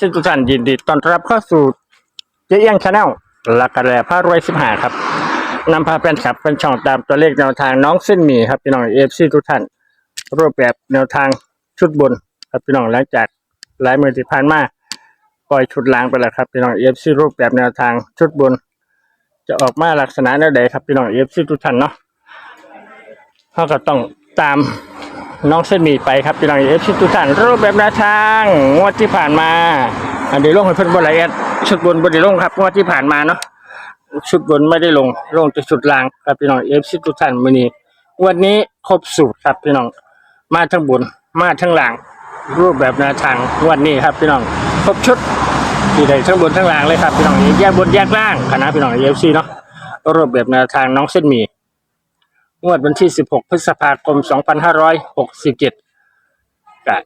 ซึ่งทุกท่านยินดีต้อนรับเข้าสู่เจ๊เอี้ยงชาแนลลักกระแลพารวยสิบหาครับนำพาแฟนคลับเป็นช่องตามตัวเลขแนวทางน้องเส้นหมี่ครับพี่น้องเอฟซีทุกท่านรูปแบบแนวทางชุดบนครับพี่น้องหลังจากหลายมือที่ผ่านมาปล่อยชุดล้างไปแล้วครับพี่น้องเอฟซีรูปแบบแนวทางชุดบน จะออกมาลักษณะแนวใดครับพี่น้องเอฟซีทุกท่านเนาะเขาก็ต้องตาม น้องเส้นหมี่ไปครับพี่น้องเอฟซีทุกท่านรูปแบบแนวทางงวดที่ผ่านมาอันเดียวลงให้เพิ่อนบ่ละเอียดชุดบนบ่ได้ลงครับงวดที่ผ่านมาเนาะชุดบนไม่ได้ลงลงแต่ชุดล่างครับพี่น้องเอฟซีทุกท่านมื้อนี้ วันนี้ครบสูตรครับพี่น้องมาทั้งบนมาทั้งล่าง รูปแบบแนวทางวันนี้ครับพี่น้องครบชุดที่ได้ทั้งบนทั้งล่างเลยครับพี่น้องแยกบนแยกล่างคณะพี่น้องเอฟซีเนาะรูปแบบแนวทางน้องเส้นหมี่ งวดวันที่ 16 พฤษภาคม 2567กะ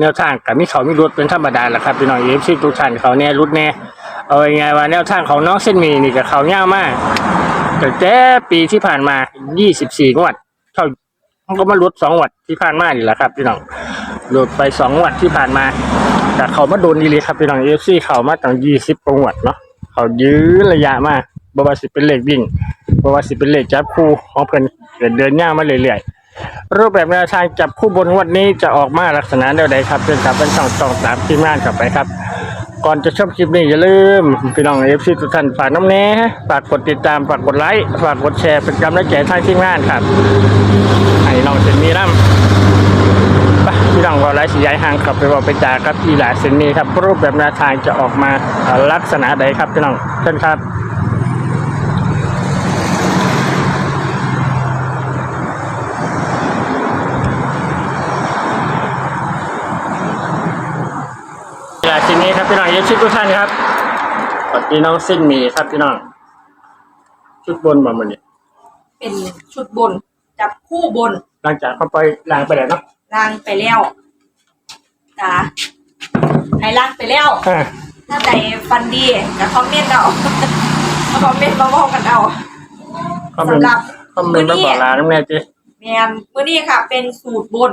แนวทางกับมีเขามีรุดเป็นธรรมดาแหละครับพี่น้องเอฟซีทุกท่านเขาแน่รุดแน่เอาไงว่าแนวทางของน้องเส้นมีนี่กับเขาเง่าวมากแต่แต่ปีที่ผ่านมา 24 งวดเท่ามันก็มาลดสองวัดที่ผ่านมานี่แหละครับพี่น้องลดไปสองวัดที่ผ่านมา แต่เขามาโดนดีเลยครับพี่น้องเอฟซีเขามาตั้งยี่สิบกว่าวัดเนาะเขายื้อระยะมาก บว่าสิเป็นเลขวิ่งบว่าสิเป็นเลขจับคู่ของเพิ่นเดินเดินย่างมาเรื่อยๆรูปแบบแนวทางจับคู่บนงวันนี้จะออกมาลักษณะเดียวใดครับเชิญครับเป็นช่องช่องตามทีมงานกลับไปครับ ก่อนจะชมคลิปนี้อย่าลืมพี่น้องเอฟซีทุกท่านฝากน้ำแน่ฝากกดติดตามฝากกดไลค์ฝากกดแชร์เป็นกำลังใจทางทีมงานครับให้น้องเซนมีน้ำไปพี่น้องเราไล่สีย้ายห่างขับไปบอกไปจาครับอีหลาเซนมีครับรูปแบบแนวทางจะออกมาลักษณะใดครับพี่น้องเช่นครับ อีหลาเซนมีครับพี่น้องเย็บชุดทุกท่านครับสวัสดีน้องเส้นหมีครับพี่น้อง ชุดบนมาหมดเนี่ยเป็นชุดบน จับคู่บนหลังจากเขาไปล้างไปแล้วเนาะล่างไปแล้วจ้าให้ล่างไปแล้ว อ่าถ้าใดฟันดีก็คอมเมนต์เอาคอมเมนต์มาบอกกันเอาเขาเป็นสำหรับเขาเป็นมาบอกลาน้ำแน่จีแมนมื้อนี้ค่ะ เป็นสูตรบน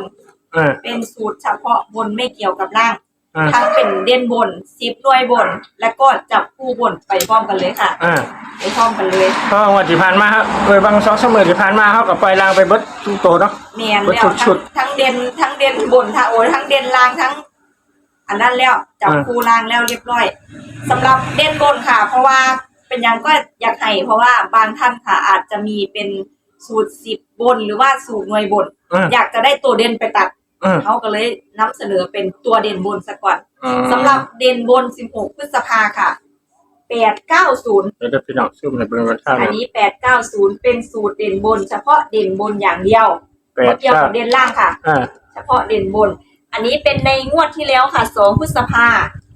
อ่าเป็นสูตรเฉพาะบนไม่เกี่ยวกับล่าง อ่า ทั้งเป็นเด่นบนซิปด้วยบน และก็จับคู่บนไปพร้อมกันเลยค่ะ อ่าไปพร้อมกันเลยก็วันที่ผ่านมาครับเออบางสองสามมือที่ผ่านมาเขากับไปลางไปเบิดทุกโตเนาะ เมียนแล้วชุทั้ดงทั้งเด่นทั้งเด่นบนทั้งโอ้ยทั้งเด่นล่างทั้ง อันนั้นแล้วจับอ่า คูล่างแล้วเรียบร้อยสำหรับเด่นบนค่ะ เพราะว่าเป็นยังก็อยากให้เพราะว่าบางท่านค่ะอาจจะมีเป็นสูตรสิบบนหรือว่าสูตรหน่วยบน อ่า อยากจะได้ตัวเด่นไปตัด อ่าเขาก็เลยนำเสนอเป็นตัวเด่นบนซะก่อนอืมสำหรับเด่นบน 16 พฤษภาค่ะ 890เดี๋ยวจะพี่น้องซุ่มในเบื้องบนข้างอันนี้ 890 เป็นสูตรเด่นบน เฉพาะเด่นบนอย่างเดียวแปไม่ดเกี่ยวเก้ากับเด่นล่างค่ะ อ่าเฉพาะเด่นบน อันนี้เป็นในงวดที่แล้วค่ะ 2 พฤษภา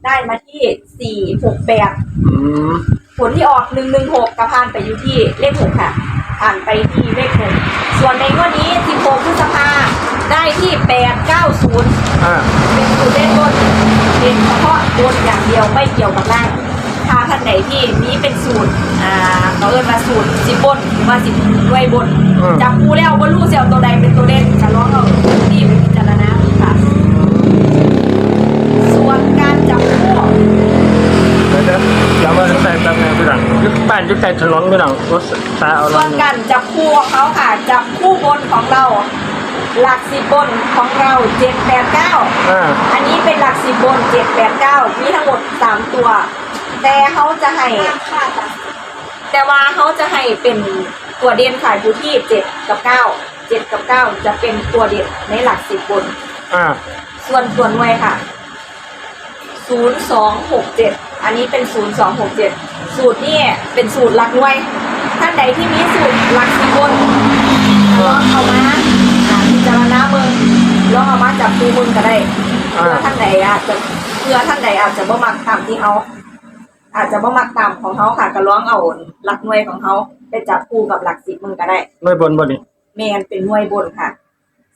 ได้มาที่ 468 อืมผลที่ออก116กระพานไปอยู่ที่เลข6ค่ะ ผ่านไปที่เลข6ส่วนในงวดนี้16พฤษภา ได้ที่890อ่าเป็นสูตรเด่นบนเป็นเฉพาะบนอย่างเดียวไม่เกี่ยวกับล่างถ้าท่านไหนที่นี้เป็นสูตรอ่าเขาเรียกว่าสูตรสิบบนหรือว่าสิบด้วยบนจับคู่แล้วว่าลูกเสียวตัวใดเป็นตัวเด่นจะร้องเอาที่ไปพิจารณาค่ะ ส่วนการจับคู่เดี๋ยวเดี๋ยวเดี๋ยวมาใส่ตำแหน่งพี่น้องยุคบ้านยุคใส่ถนนพี่น้องรถตาเอาลส่วงนการจับคู่ของเขาค่ะ จับคู่บนของเรา หลักสิบบนของเราเจ็ดแปดเก้าอ่า อันนี้เป็นหลักสิบบนเจ็ดแปดเก้ามีทั้งหมดสามตัว แต่เขาจะให้ แต่ว่าเขาจะให้เป็นตัวเด่นค่ะอยู่ที่เจ็ดกับเก้าเจ็ดกับเก้าจะเป็นตัวเด่นในหลักสิบบน อ่า ส่วนส่วนหน่วยค่ะศูนย์สองหกเจ็ดอันนี้เป็นศูนย์สองหกเจ็ดสูตรนี่เป็นสูตรหลักหน่วย ท่านใดที่มีสูตรหลักสิบบนลองเอามาอ่าพิจารณาเมืองลองเอามาจับคูมึงก็ได้อ่าเพื่อท่านใดอาจจะเพื่อท่านใดอาจจะบ่มักตามที่เขาอาจจะบ่มักตามของเขาค่ะก็ร้องเอาหลักหน่วยของเขาไปจับคู่กับหลักสิบมึงก็ได้หน่วยบนบนนี่แมนเป็นหน่วยบนค่ะ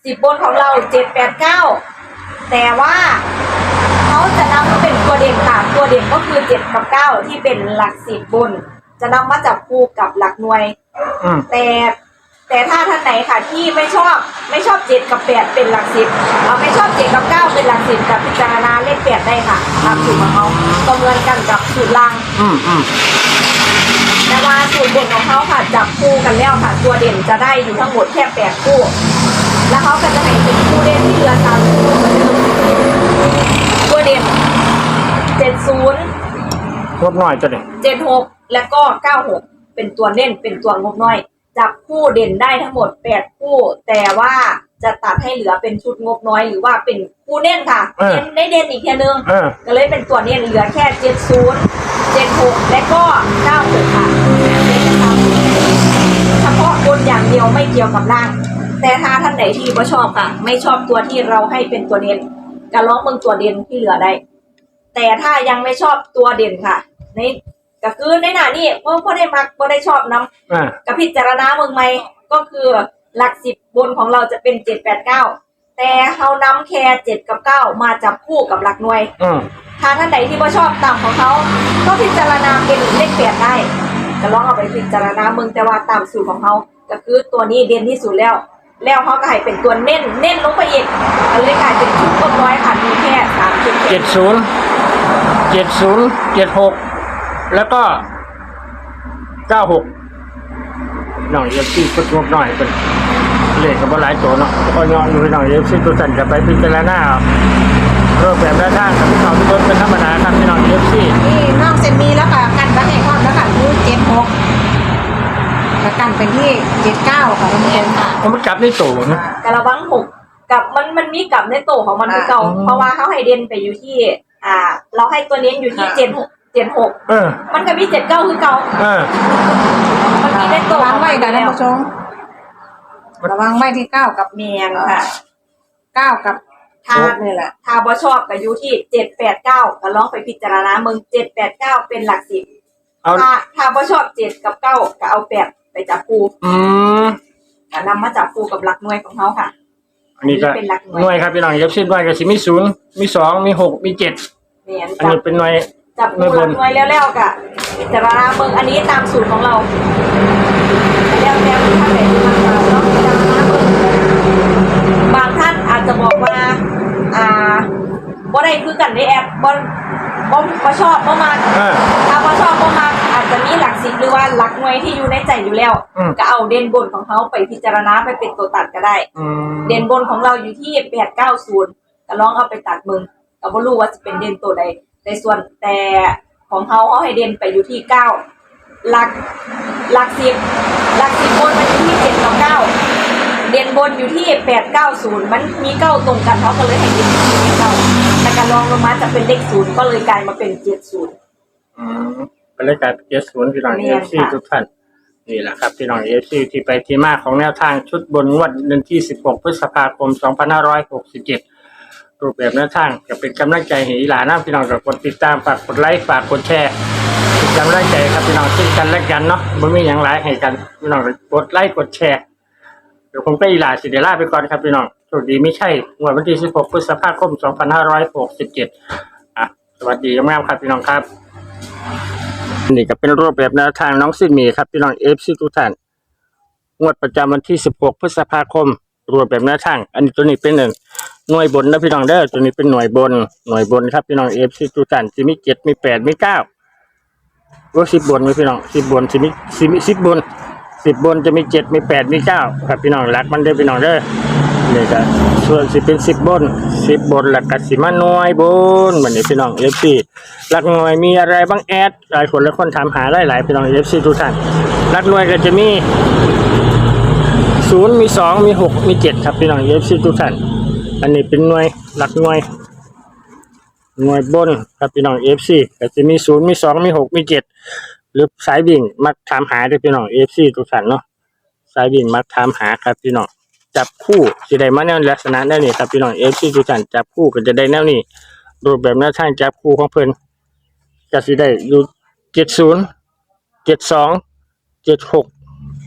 สิบบนของเราเจ็ดแปดเก้าแต่ว่าเขาจะนำมาเป็นตัวเด่นค่ะตัวเด่นก็คือเจ็ดกับเก้าที่เป็นหลักสิบบน จะนำมาจับคู่กับหลักหน่วยอืมแต่ แต่ถ้าท่านไหนค่ะที่ไม่ชอบไม่ชอบเจ็ดกับแปดเป็นหลักสิบเอาไม่ชอบเจ็ดกับเก้าเป็นหลักสิบกับพิจารณาเลขแปดได้ค่ะตามสูตรของเขาก็เหมือนกันกับสูตรล่าง อืมอืมแต่ว่าสูตรบนของเขาค่ะจับคู่กันแล้วค่ะ ตัวเด่นจะได้อยู่ทั้งหมดแค่แปดคู่ แล้วเขาก็จะให้เป็นคู่เด่นที่เหลือสามคู่เหมือนเดิมตัวเด่นเจ็ดศูนย์งบน้อยตัวนี้เจ็ดหกแล้วก็เก้าหกเป็นตัวเน่นเป็นตัวงบน้อย จับคู่เด่นได้ทั้งหมดแปดคู่ แต่ว่าจะตัดให้เหลือเป็นชุดงบน้อยหรือว่าเป็นคู่เน่นค่ะเน้นได้เด่นอีกแค่นึงเออก็เลยเป็นตัวเน่นเหลือแค่เจ็ดศูนย์เจ็ดหกและก็เก้าหกค่ะเฉพาะบนอย่างเดียวไม่เกี่ยวกับล่าง แต่ถ้าท่านไหนที่ไม่ชอบค่ะ ไม่ชอบตัวที่เราให้เป็นตัวเด่นก็ร้องเมืองตัวเด่นที่เหลือได้ แต่ถ้ายังไม่ชอบตัวเด่นค่ะ ใน ก็คือในหน้านี่เพราะพ่ได้มักพ่ได้ชอบน้อ่าำกับพิจารณาเมืองใหม่ก็คือหลักสิบบนของเราจะเป็นเจ็ดแปดเก้าแต่เขานำแค่เจ็ดกับเก้ามาจับคู่กับหลักหน่วยอืมถ้าท่านใดที่ไม่ชอบตามของเขาก็พิจารณาเป็นเลขแปดได้ก็ลองเอาไปพิจารณาเมืองแต่ว่าตามสูตรของเขาก็คือตัวนี้เด่นที่สุดแล้ว แล้วเขาก็ให้เป็นตัวเน้นเน้นลงไปอีกก็เลยกลายเป็นชุดต้นร้อยค่ะมีแค่สามจุดเจ็ดศูนย์เจ็ดศูนย์เจ็ดหก แล้วก็เก้าหกน้องเอฟซีก็งบน้อยเป็นเลขกับหลายตัวเนาะก็ย้อนอยู่น้องเอฟซีตัวสั่นจะไปพิจารณาเอารูปแบบด้านข้างกับพี่น้องทุกคนเป็นธรรมดาครับพี่น้องเอฟซีนี่นอกเซนมีแล้วค่ะกันไว้ให้พร้อมแล้วค่ะคือเจ็ดหกแล้วกันเป็นที่เจ็ดเก้าค่ะท่านผู้ชมค่ะผมนกลับในตัวนะกระวังหกกับมันมันมีกับในโตวของมันคือเก่าอ่าเพราะว่าเขาให้เด่นไปอยู่ที่ อ่า เราให้ตัวเน้นอยู่ที่ค่ะเจ็ดหก เจ็ดหกเออ มันก็มีเจ็ดเก้าคือเก่าเออ มันมีในโตวระวังไว้ค่ะท่านผู้ชมมันระวังไว้ที่เก้ากับเมียนค่ะเก้ากับถ้าหกนี่แหละถ้าบ่ชอบก็อยู่ที่เจ็ดแปดเก้าก็ลองไปพิจารณาเมืองเจ็ดแปดเก้าเป็นหลักสิบเอาถ้าถ้าบ่ชอบเจ็ดกับเก้าก็เอาแปดไปจับคู่อืม ก็นำมาจับคู่กับหลักหน่วยของเขาค่ะ อันนี้ก็เป็นหลักหน่วย หน่วยครับพี่น้องเอฟซีหน่วยก็สิมีศูนย์มีสองมีหกมีเจ็ดเมียนอันจับนี้เป็นหน่วย จับคู่หลักหน่วยแล้วๆกะพิจารณาเมืองอันนี้ตามสูตรของเราแล้วแล้วท่านไหนที่มาเนาะพิจารณาเมืองบางท่านอาจจะบอกว่าอ่าบ่ได้คือกันในแอปบ่บ่บ่ชอบบ่มาเออถ้าบ่ชอบบ่มาอาจจะมีหลักสิบหรือว่าหลักหน่วยที่อยู่ในใจอยู่แล้วอืมก็เอาเด่นบนของเขาไปพิจารณาไปเป็นตัวตัดก็ได้อืมเด่นบนของเราอยู่ที่แปดเก้าศูนย์ก็ลองเอาไปตัดมึงก็บ่รู้ว่าจะเป็นเด่นตัวใด ในส่วนแต่ของเขาเขาให้เด่นไปอยู่ที่เก้าหลักหลักสิบหลักสิบบนมันอยู่ที่เจ็ดกับเก้าเด่นบนอยู่ที่แปดเก้าศูนย์มันมีเก้าตรงกันเขาก็เลยให้เด่นที่เก้าแต่การลองลงมาจะเป็นเลขศูนย์ก็เลยกลายมาเป็นเจ็ดศูนย์ อืมบรรยากาศเจ็ดศูนย์พี่น้องเรีเอยนฟซีค่ะ ทุกท่านนี่แหละครับพี่น้องเอฟซีที่ไปที่มาของแนวทางชุดบนงวดเดือนที่สิบหกพฤษภาคมสองพันห้า รูปแบบแนวทางจะเป็นกำลังใจให้อีหลานะพี่น้องกับกดติดตามฝากกดไลค์ฝากกดแชร์เป็นกำลังใจครับพี่น้องซึ่งกันและกันเนาะไม่มีอย่างไรให้กันพี่น้องกดไลค์กดแชร์เดี๋ยวผมก็อีหลาสิเดล่าไปก่อนครับพี่น้องโชคดีไม่ใช่วดวันที่สิบหกพฤษภาคมสองพันห้าร้อยหกสิบเจ็ดอะสวัสดีงามครับพี่น้องครับนี่ก็เป็นรูปแบบแนวทางน้องซินมีครับพี่น้องเอฟซีทุกท่านงวดประจำวันที่ 16 พฤษภาคมรูปแบบแนวทาง อันนี้ตัวนี้เป็นหนึ่ง หน่วยบนนะพี่น้องเด้อตัวนี้เป็นหน่วยบน หน่วยบนครับพี่น้องเอฟซีทุกท่านจะมีเจ็ดมีแปดมีเก้าว่าสิบบนไหมพี่น้องสิบบนสิมีสิมีสิบบนสิบบนจะมีเจ็ดมีแปดมีเก้าครับพี่น้องรักมันเด้อพี่น้องเด้อนี่ก็ส่วนสิเป็นสิบบนสิบบนหลักกสิมาหน่วยบนเหมือนนี้พี่น้องเอฟซีหลักหน่วยมีอะไรบ้างแอดหลายคนหลายคนถามหาหลายหลายๆพี่น้องเอฟซีทุกท่านหลักหน่วยก็จะมีศูนย์มีสองมีหกมีเจ็ดครับพี่น้องเอฟซีทุกท่าน อันนี้เป็นหน่วยหลักหน่วย หน่วยบนครับพี่น้องเอฟซีก็จะมีศูนย์มีสองมีหกมีเจ็ดหรือสายวิ่งมักถามหาด้วยพี่น้องเอฟซีทุกท่านเนาะสายวิ่งมักถามหาครับพี่น้องจับคู่จะได้มาแนวลักษณะแนวนี้ครับพี่น้องเอฟซีทุกท่านจับคู่ก็จะได้แนวนี้รูปแบบแนวทางจับคู่ของเพิ่นก็สิได้อยู่เจ็ดศูนย์เจ็ดสองเจ็ดหก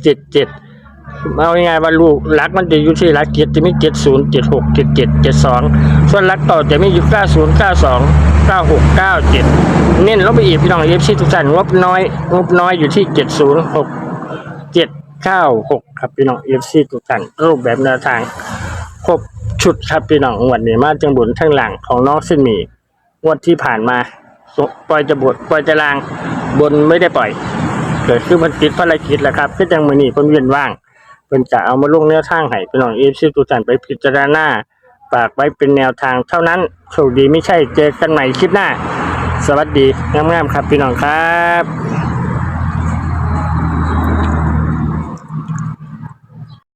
เจ็ดเจ็ด เอาง่ายๆว่าลูกหลักมันจะอยู่ที่หลักเจ็ดจะมีเจ็ดศูนย์เจ็ดหกเจ็ดเจ็ดเจ็ดสองส่วนหลักต่อจะมีอยู่เก้าศูนย์เก้าสองเก้าหกเก้าเจ็ดเน้นลงไปอีกพี่น้องเอฟซีทุกท่านงบน้อยงบน้อยอยู่ที่เจ็ดศูนย์หกเจ็ดเก้าหกครับพี่น้องเอฟซีทุกท่านรูปแบบแนวทางครบชุดครับพี่น้องวันนี้มาจังบุญทั้งหลังของน้องเส้นหมี่งวดที่ผ่านมาปล่อยจะบดปล่อยจะลางบนไม่ได้ปล่อย เกิดขึ้นมันติดภารกิจแหล้วครับคือจังมือนี้เพิ่นเวียนว่าง เพิ่นจะเอามาลงแนวทางให้พี่น้องเอฟซีทุกท่านไปพิจารณาฝากไว้เป็นแนวทางเท่านั้นโชคดีไม่ใช่เจอกันใหม่คลิปหน้า สวัสดีงามๆครับพี่น้องครับ